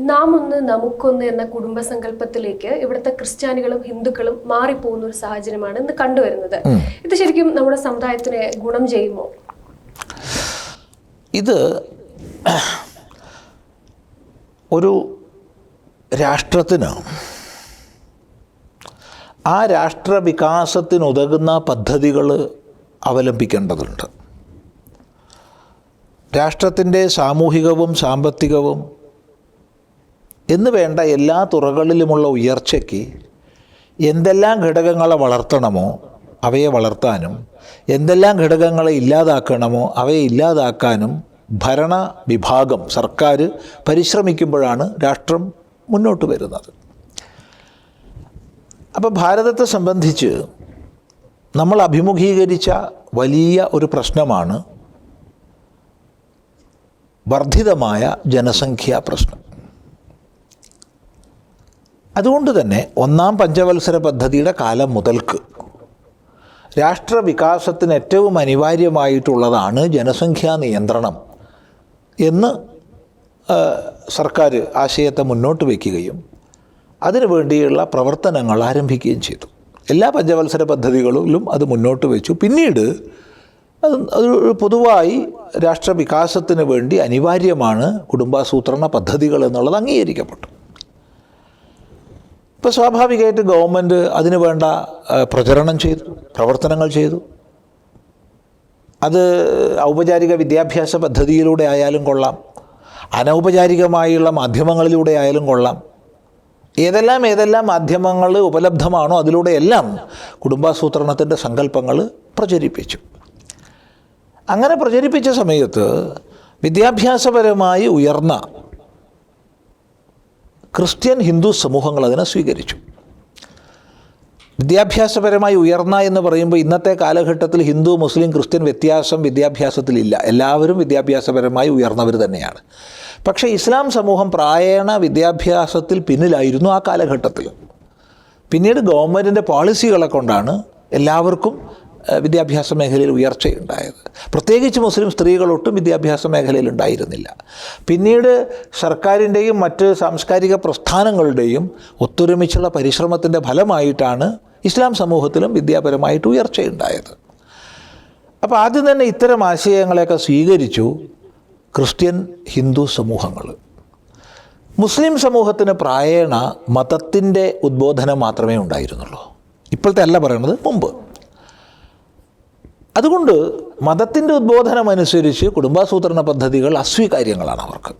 നാം ഒന്ന് നമുക്കൊന്ന് എന്ന കുടുംബസങ്കല്പത്തിലേക്ക് ഇവിടുത്തെ ക്രിസ്ത്യാനികളും ഹിന്ദുക്കളും മാറിപ്പോകുന്ന ഒരു സാഹചര്യമാണ് ഇന്ന് കണ്ടുവരുന്നത്. ഇത് ശരിക്കും നമ്മുടെ സമുദായത്തിന് ഗുണം ചെയ്യുമോ? ഇത് ഒരു രാഷ്ട്രത്തിന് ആ രാഷ്ട്ര വികാസത്തിനുതകുന്ന പദ്ധതികൾ അവലംബിക്കേണ്ടതുണ്ട്. രാഷ്ട്രത്തിന്റെ സാമൂഹികവും സാമ്പത്തികവും എന്ന് വേണ്ട എല്ലാ തുറകളിലുമുള്ള ഉയർച്ചയ്ക്ക് എന്തെല്ലാം ഘടകങ്ങളെ വളർത്തണമോ അവയെ വളർത്താനും എന്തെല്ലാം ഘടകങ്ങളെ ഇല്ലാതാക്കണമോ അവയെ ഇല്ലാതാക്കാനും ഭരണ വിഭാഗം സർക്കാർ പരിശ്രമിക്കുമ്പോഴാണ് രാഷ്ട്രം മുന്നോട്ട് വരുന്നത്. അപ്പോൾ ഭാരതത്തെ സംബന്ധിച്ച് നമ്മൾ അഭിമുഖീകരിച്ച വലിയ ഒരു പ്രശ്നമാണ് വർദ്ധിതമായ ജനസംഖ്യാ പ്രശ്നം. അതുകൊണ്ട് തന്നെ ഒന്നാം പഞ്ചവത്സര പദ്ധതിയുടെ കാലം മുതൽക്ക് രാഷ്ട്ര വികാസത്തിന് ഏറ്റവും അനിവാര്യമായിട്ടുള്ളതാണ് ജനസംഖ്യാ നിയന്ത്രണം എന്ന് സർക്കാർ ആശയത്തെ മുന്നോട്ട് വയ്ക്കുകയും അതിനു വേണ്ടിയുള്ള പ്രവർത്തനങ്ങൾ ആരംഭിക്കുകയും ചെയ്തു. എല്ലാ പഞ്ചവത്സര പദ്ധതികളിലും അത് മുന്നോട്ട് വെച്ചു. പിന്നീട് അത് ഒരു പൊതുവായി രാഷ്ട്ര വികാസത്തിന് വേണ്ടി അനിവാര്യമാണ് കുടുംബാസൂത്രണ പദ്ധതികൾ എന്നുള്ളത് അംഗീകരിക്കപ്പെട്ടു. ഇപ്പോൾ സ്വാഭാവികമായിട്ട് ഗവൺമെന്റ് അതിന് വേണ്ട പ്രചരണം ചെയ്തു പ്രവർത്തനങ്ങൾ ചെയ്തു. അത് ഔപചാരിക വിദ്യാഭ്യാസ പദ്ധതിയിലൂടെ ആയാലും കൊള്ളാം. അനൗപചാരികമായുള്ള മാധ്യമങ്ങളിലൂടെ ആയാലും കൊള്ളാം. ഏതെല്ലാം ഏതെല്ലാം മാധ്യമങ്ങൾ ഉപലബ്ധമാണോ അതിലൂടെയെല്ലാം കുടുംബാസൂത്രണത്തിന്റെ സങ്കല്പങ്ങൾ പ്രചരിപ്പിച്ചു. അങ്ങനെ പ്രചരിപ്പിച്ച സമയത്ത് വിദ്യാഭ്യാസപരമായി ഉയർന്ന ക്രിസ്ത്യൻ ഹിന്ദു സമൂഹങ്ങൾ അതിനെ സ്വീകരിച്ചു. വിദ്യാഭ്യാസപരമായി ഉയർന്ന എന്ന് പറയുമ്പോൾ ഇന്നത്തെ കാലഘട്ടത്തിൽ ഹിന്ദു മുസ്ലിം ക്രിസ്ത്യൻ വ്യത്യാസം വിദ്യാഭ്യാസത്തിലില്ല. എല്ലാവരും വിദ്യാഭ്യാസപരമായി ഉയർന്നവർ തന്നെയാണ്. പക്ഷേ ഇസ്ലാം സമൂഹം പ്രായണ വിദ്യാഭ്യാസത്തിൽ പിന്നിലായിരുന്നു ആ കാലഘട്ടത്തിൽ. പിന്നീട് ഗവൺമെന്റിന്റെ പോളിസികളെ കൊണ്ടാണ് എല്ലാവർക്കും വിദ്യാഭ്യാസ മേഖലയിൽ ഉയർച്ചയുണ്ടായത്. പ്രത്യേകിച്ച് മുസ്ലിം സ്ത്രീകളൊട്ടും വിദ്യാഭ്യാസ മേഖലയിൽ ഉണ്ടായിരുന്നില്ല. പിന്നീട് സർക്കാരിന്റെയും മറ്റ് സാംസ്കാരിക പ്രസ്ഥാനങ്ങളുടെയും ഒത്തൊരുമിച്ചുള്ള പരിശ്രമത്തിന്റെ ഫലമായിട്ടാണ് ഇസ്ലാം സമൂഹത്തിലും വിദ്യാപരമായിട്ട് ഉയർച്ചയുണ്ടായത്. അപ്പോൾ ആദ്യം തന്നെ ഇത്തരം ആശയങ്ങളെയൊക്കെ സ്വീകരിച്ചു ക്രിസ്ത്യൻ ഹിന്ദു സമൂഹങ്ങൾ. മുസ്ലിം സമൂഹത്തിന് പ്രായേണ മതത്തിന്റെ ഉദ്ബോധനം മാത്രമേ ഉണ്ടായിരുന്നുള്ളൂ. ഇപ്പോഴത്തെ അല്ല പറയുന്നത് മുമ്പ്. അതുകൊണ്ട് മതത്തിന്റെ ഉദ്ബോധനം അനുസരിച്ച് കുടുംബാസൂത്രണ പദ്ധതികൾ അസ്വീകാര്യങ്ങളാണ് അവർക്ക്.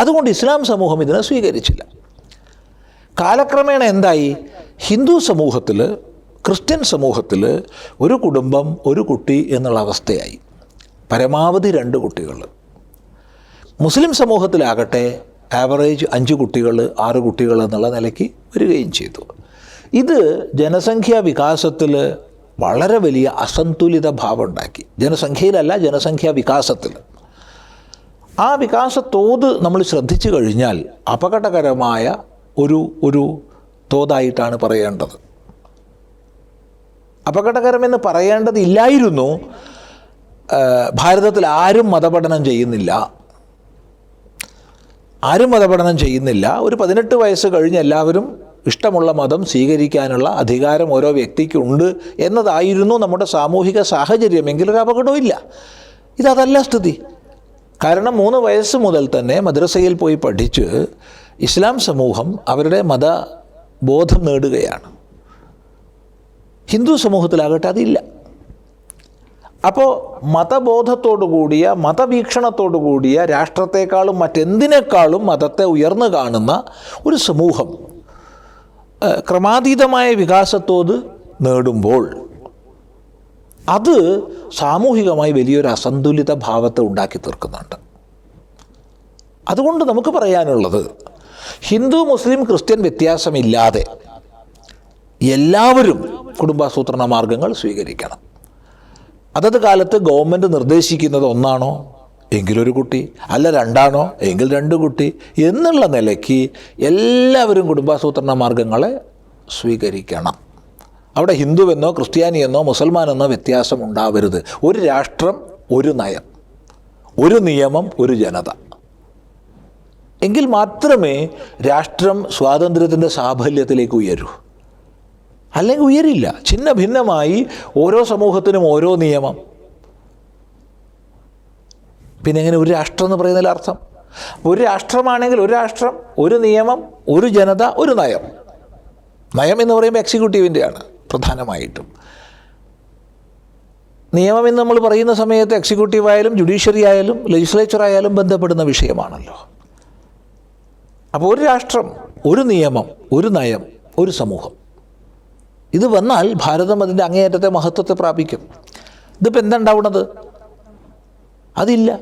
അതുകൊണ്ട് ഇസ്ലാം സമൂഹം ഇതിനെ സ്വീകരിച്ചില്ല. കാലക്രമേണ എന്തായി? ഹിന്ദു സമൂഹത്തിൽ ക്രിസ്ത്യൻ സമൂഹത്തിൽ ഒരു കുടുംബം ഒരു കുട്ടി എന്നുള്ള അവസ്ഥയായി. പരമാവധി രണ്ട് കുട്ടികൾ. മുസ്ലിം സമൂഹത്തിലാകട്ടെ ആവറേജ് അഞ്ച് കുട്ടികൾ ആറ് കുട്ടികൾ എന്നുള്ള നിലയ്ക്ക് വരികയും ചെയ്തു. ഇത് ജനസംഖ്യാ വികാസത്തിൽ വളരെ വലിയ അസന്തുലിത ഭാവം ഉണ്ടാക്കി ജനസംഖ്യയിലല്ല ജനസംഖ്യാ വികാസത്തിൽ. ആ വികാസ തോത് നമ്മൾ ശ്രദ്ധിച്ചു കഴിഞ്ഞാൽ അപകടകരമായ ഒരു ഒരു തോതായിട്ടാണ് പറയേണ്ടത്. അപകടകരമെന്ന് പറയേണ്ടതില്ലായിരുന്നു ഭാരതത്തിൽ ആരും മതപഠനം ചെയ്യുന്നില്ല. ആരും മതപഠനം ചെയ്യുന്നില്ല. ഒരു പതിനെട്ട് വയസ്സ് കഴിഞ്ഞ് എല്ലാവരും ഇഷ്ടമുള്ള മതം സ്വീകരിക്കാനുള്ള അധികാരം ഓരോ വ്യക്തിക്കുണ്ട് എന്നതായിരുന്നു നമ്മുടെ സാമൂഹിക സാഹചര്യമെങ്കിൽ ഒരു അപകടമില്ല ഇതതല്ല സ്ഥിതി. കാരണം മൂന്ന് വയസ്സ് മുതൽ തന്നെ മദ്രസയിൽ പോയി പഠിച്ച് ഇസ്ലാം സമൂഹം അവരുടെ മതബോധം നേടുകയാണ്. ഹിന്ദു സമൂഹത്തിലാകട്ടെ അതില്ല. അപ്പോൾ മതബോധത്തോടു കൂടിയ മതവീക്ഷണത്തോടു കൂടിയ രാഷ്ട്രത്തെക്കാളും മറ്റെന്തിനേക്കാളും മതത്തെ ഉയർന്നു കാണുന്ന ഒരു സമൂഹം ക്രമാതീതമായ വികാസത്തോത് നേടുമ്പോൾ അത് സാമൂഹികമായി വലിയൊരു അസന്തുലിത ഭാവത്തെ ഉണ്ടാക്കി തീർക്കുന്നുണ്ട്. അതുകൊണ്ട് നമുക്ക് പറയാനുള്ളത് ഹിന്ദു മുസ്ലിം ക്രിസ്ത്യൻ വ്യത്യാസമില്ലാതെ എല്ലാവരും കുടുംബാസൂത്രണ മാർഗങ്ങൾ സ്വീകരിക്കണം. അതത് കാലത്ത് ഗവൺമെന്റ് നിർദ്ദേശിക്കുന്നത് ഒന്നാണോ? എങ്കിലൊരു കുട്ടി അല്ല രണ്ടാണോ എങ്കിൽ രണ്ട് കുട്ടി എന്നുള്ള നിലയ്ക്ക് എല്ലാവരും കുടുംബാസൂത്രണ മാർഗങ്ങളെ സ്വീകരിക്കണം. അവിടെ ഹിന്ദുവെന്നോ ക്രിസ്ത്യാനിയെന്നോ മുസൽമാനെന്നോ വ്യത്യാസം ഉണ്ടാവരുത് ഒരു രാഷ്ട്രം ഒരു നയം. ഒരു നിയമം ഒരു ജനത. എങ്കിൽ മാത്രമേ രാഷ്ട്രം സ്വാതന്ത്ര്യത്തിന്റെ സാഫല്യത്തിലേക്ക് ഉയരൂ. അല്ലെങ്കിൽ ഉയരില്ല. ഛിന്ന ഭിന്നമായി ഓരോ സമൂഹത്തിനും ഓരോ നിയമം. പിന്നെ എങ്ങനെ ഒരു രാഷ്ട്രം എന്ന് പറയുന്നതിൽ അർത്ഥം? ഒരു രാഷ്ട്രമാണെങ്കിൽ ഒരു രാഷ്ട്രം ഒരു നിയമം ഒരു ജനത ഒരു നയം. നയം എന്ന് പറയുമ്പോൾ എക്സിക്യൂട്ടീവിന്റെയാണ് പ്രധാനമായിട്ടും. നിയമം എന്ന് നമ്മൾ പറയുന്ന സമയത്ത് എക്സിക്യൂട്ടീവായാലും ജുഡീഷ്യറി ആയാലും ലെജിസ്ലേച്ചർ ആയാലും ബന്ധപ്പെടുന്ന വിഷയമാണല്ലോ. അപ്പോൾ ഒരു രാഷ്ട്രം ഒരു നിയമം ഒരു നയം ഒരു സമൂഹം. ഇത് വന്നാൽ ഭാരതം അതിന്റെ അങ്ങേയറ്റത്തെ മഹത്വത്തെ പ്രാപിക്കും. ഇതിപ്പോൾ എന്താ ഉണ്ടാവുന്നത് അതില്ല.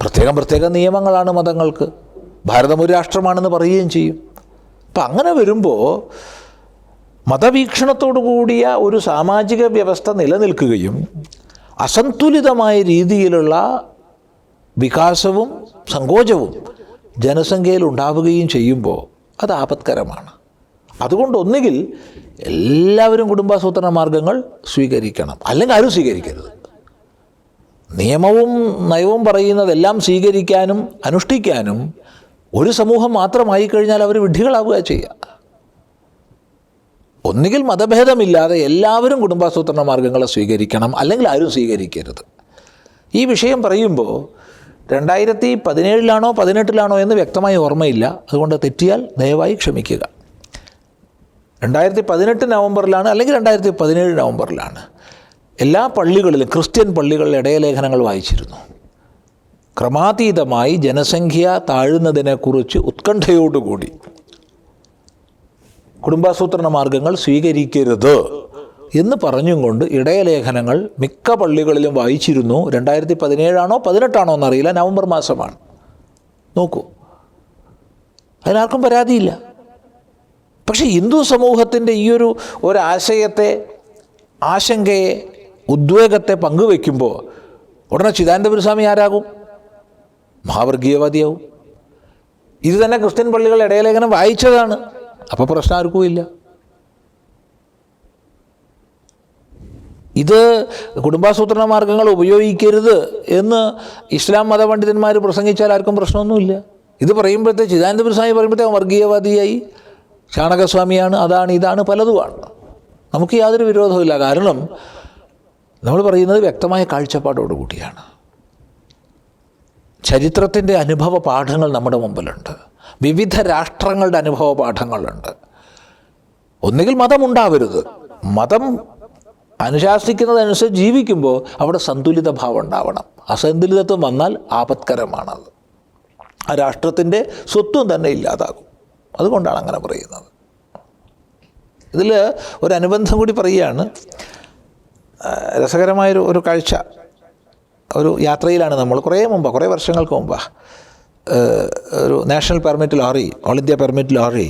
പ്രത്യേകം പ്രത്യേക നിയമങ്ങളാണ് മതങ്ങൾക്ക്. ഭാരതം ഒരു രാഷ്ട്രമാണെന്ന് പറയുകയും ചെയ്യും. അപ്പം അങ്ങനെ വരുമ്പോൾ മതവീക്ഷണത്തോടു കൂടിയ ഒരു സാമാജിക വ്യവസ്ഥ നിലനിൽക്കുകയും അസന്തുലിതമായ രീതിയിലുള്ള വികാസവും സങ്കോചവും ജനസംഖ്യയിൽ ഉണ്ടാവുകയും ചെയ്യുമ്പോൾ അത് ആപത്കരമാണ്. അതുകൊണ്ട് ഒന്നുകിൽ എല്ലാവരും കുടുംബാസൂത്രണ മാർഗങ്ങൾ സ്വീകരിക്കണം. അല്ലെങ്കിൽ ആരും സ്വീകരിക്കരുത്. നിയമവും നയവും പറയുന്നതെല്ലാം സ്വീകരിക്കാനും അനുഷ്ഠിക്കാനും ഒരു സമൂഹം മാത്രമായി കഴിഞ്ഞാൽ അവർ വിഡ്ഢികളാവുക ചെയ്യുക ഒന്നുകിൽ മതഭേദമില്ലാതെ എല്ലാവരും കുടുംബാസൂത്രണ മാർഗങ്ങളെ സ്വീകരിക്കണം അല്ലെങ്കിൽ ആരും സ്വീകരിക്കരുത്. ഈ വിഷയം പറയുമ്പോൾ രണ്ടായിരത്തി പതിനേഴിലാണോ പതിനെട്ടിലാണോ എന്ന് വ്യക്തമായി ഓർമ്മയില്ല. അതുകൊണ്ട് തെറ്റിയാൽ ദയവായി ക്ഷമിക്കുക. രണ്ടായിരത്തി പതിനെട്ട് നവംബറിലാണ് അല്ലെങ്കിൽ രണ്ടായിരത്തി പതിനേഴ് നവംബറിലാണ്. എല്ലാ പള്ളികളിലും ക്രിസ്ത്യൻ പള്ളികളിൽ ഇടയലേഖനങ്ങൾ വായിച്ചിരുന്നു. ക്രമാതീതമായി ജനസംഖ്യ താഴുന്നതിനെക്കുറിച്ച് ഉത്കണ്ഠയോടുകൂടി. കുടുംബാസൂത്രണ മാർഗങ്ങൾ സ്വീകരിക്കരുത് എന്ന് പറഞ്ഞും കൊണ്ട് ഇടയലേഖനങ്ങൾ മിക്ക പള്ളികളിലും വായിച്ചിരുന്നു. രണ്ടായിരത്തി പതിനേഴാണോ പതിനെട്ടാണോ എന്നറിയില്ല. നവംബർ മാസമാണ്. നോക്കൂ. അതിനാർക്കും പരാതിയില്ല. പക്ഷേ ഹിന്ദു സമൂഹത്തിന്റെ ഈ ഒരു ഒരാശയത്തെ ആശങ്കയെ ഉദ്വേഗത്തെ പങ്കുവെക്കുമ്പോൾ ഉടനെ ചിദാനന്ദപുരസ്വാമി ആരാകും? മഹാവർഗീയവാദിയാവും. ഇത് തന്നെ ക്രിസ്ത്യൻ പള്ളികൾ ഇടയലേഖനം വായിച്ചതാണ്. അപ്പോൾ പ്രശ്നം ആർക്കുമില്ല ഇത് കുടുംബാസൂത്രണ മാർഗങ്ങൾ ഉപയോഗിക്കരുത് എന്ന് ഇസ്ലാം മതപണ്ഡിതന്മാർ പ്രസംഗിച്ചാൽ ആർക്കും പ്രശ്നമൊന്നുമില്ല. ഇത് പറയുമ്പോഴത്തെ ചിദാനന്ദപുരസ്വാമി പറയുമ്പോഴത്തെ വർഗീയവാദിയായി. ചാണകസ്വാമിയാണ് അതാണ് ഇതാണ് പലതുമാണ്. നമുക്ക് യാതൊരു വിരോധവുമില്ല. കാരണം നമ്മൾ പറയുന്നത് വ്യക്തമായ കാഴ്ചപ്പാടോട് കൂടിയാണ്. ചരിത്രത്തിന്റെ അനുഭവ പാഠങ്ങൾ നമ്മുടെ മുമ്പിലുണ്ട്. വിവിധ രാഷ്ട്രങ്ങളുടെ അനുഭവ പാഠങ്ങളുണ്ട്. ഒന്നുകിൽ മതമുണ്ടാവരുത് മതം അനുശാസിക്കുന്നതനുസരിച്ച് ജീവിക്കുമ്പോൾ അവിടെ സന്തുലിത ഭാവം ഉണ്ടാവണം. അസന്തുലിതത്വം വന്നാൽ ആപത്കരമാണത്. ആ രാഷ്ട്രത്തിന്റെ സ്വത്വം തന്നെ ഇല്ലാതാകും. അതുകൊണ്ടാണ് അങ്ങനെ പറയുന്നത്. ഇതിൽ ഒരു അനുബന്ധം കൂടി പറയുകയാണ്. രസകരമായൊരു ഒരു കാഴ്ച ഒരു യാത്രയിലാണ് നമ്മൾ കുറേ മുമ്പ് കുറേ വർഷങ്ങൾക്ക് മുമ്പ് ഒരു national permit lorry all India permit lorry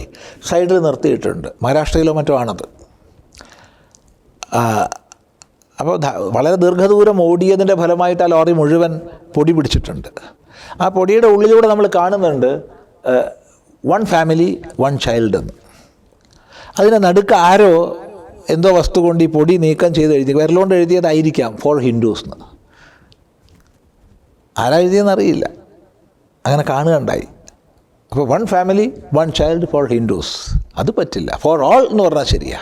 സൈഡിൽ നിർത്തിയിട്ടുണ്ട് മഹാരാഷ്ട്രയിലോ മറ്റോ ആണത്. അപ്പോൾ വളരെ ദീർഘദൂരം ഓടിയതിന്റെ ഫലമായിട്ട് ആ ലോറി മുഴുവൻ പൊടി പിടിച്ചിട്ടുണ്ട്. ആ പൊടിയുടെ ഉള്ളിലൂടെ നമ്മൾ കാണുന്നുണ്ട് വൺ ഫാമിലി വൺ ചൈൽഡ് എന്ന്. അതിന്റെ നടുക്ക് ആരോ എന്തോ വസ്തു കൊണ്ട് ഈ പൊടി നീക്കം ചെയ്ത് എഴുതി വിരലുകൊണ്ട് എഴുതിയതായിരിക്കാം ഫോർ ഹിന്ദുസ് എന്ന് ആരാ എഴുതിയെന്ന് അറിയില്ല. അങ്ങനെ കാണുകയുണ്ടായി. അപ്പോൾ one family one child for Hindus അത് പറ്റില്ല. ഫോർ ഓൾ എന്ന് പറഞ്ഞാൽ ശരിയാ.